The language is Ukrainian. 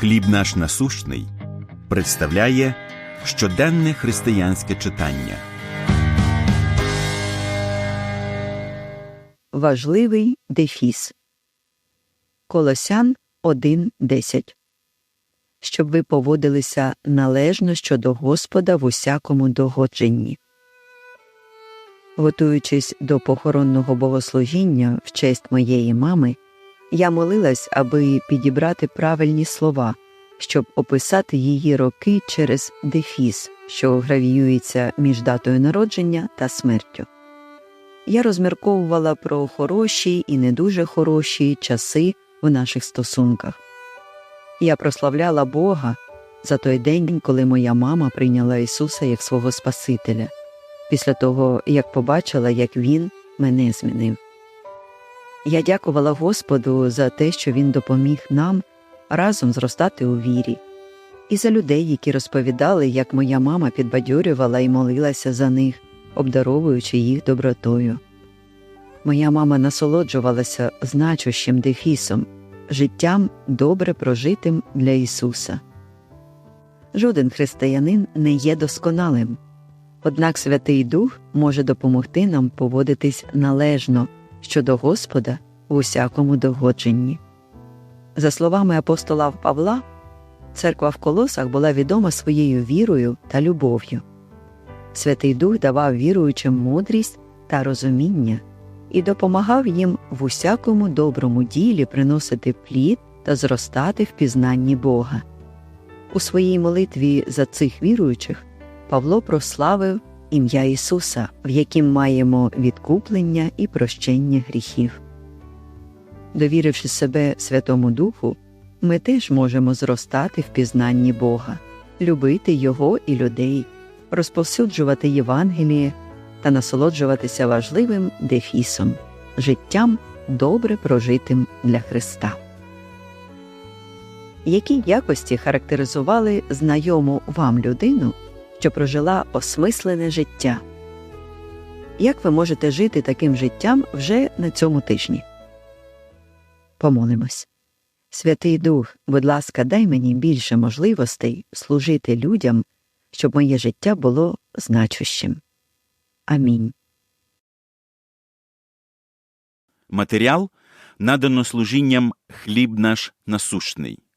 Хліб наш насущний представляє щоденне християнське читання. Важливий дефіс. Колосян 1.10 Щоб ви поводилися належно щодо Господа в усякому догодженні. Готуючись до похоронного богослужіння в честь моєї мами, я молилась, аби підібрати правильні слова, щоб описати її роки через дефіс, що гравіюється між датою народження та смертю. Я розмірковувала про хороші і не дуже хороші часи в наших стосунках. Я прославляла Бога за той день, коли моя мама прийняла Ісуса як свого Спасителя, після того, як побачила, як Він мене змінив. Я дякувала Господу за те, що Він допоміг нам разом зростати у вірі, і за людей, які розповідали, як моя мама підбадьорювала і молилася за них, обдаровуючи їх добротою. Моя мама насолоджувалася значущим дефісом, життям добре прожитим для Ісуса. Жоден християнин не є досконалим, однак Святий Дух може допомогти нам поводитись належно щодо Господа в усякому догодженні. За словами апостола Павла, церква в колосах була відома своєю вірою та любов'ю. Святий Дух давав віруючим мудрість та розуміння і допомагав їм в усякому доброму ділі приносити плід та зростати в пізнанні Бога. У своїй молитві за цих віруючих Павло прославив ім'я Ісуса, в яким маємо відкуплення і прощення гріхів. Довіривши себе Святому Духу, ми теж можемо зростати в пізнанні Бога, любити Його і людей, розповсюджувати Євангеліє та насолоджуватися важливим дефісом, життям добре прожитим для Христа. Які якості характеризували знайому вам людину, що прожила осмислене життя? Як ви можете жити таким життям вже на цьому тижні? Помолимось. Святий Дух, будь ласка, дай мені більше можливостей служити людям, щоб моє життя було значущим. Амінь. Матеріал надано служінням Хліб наш насущний.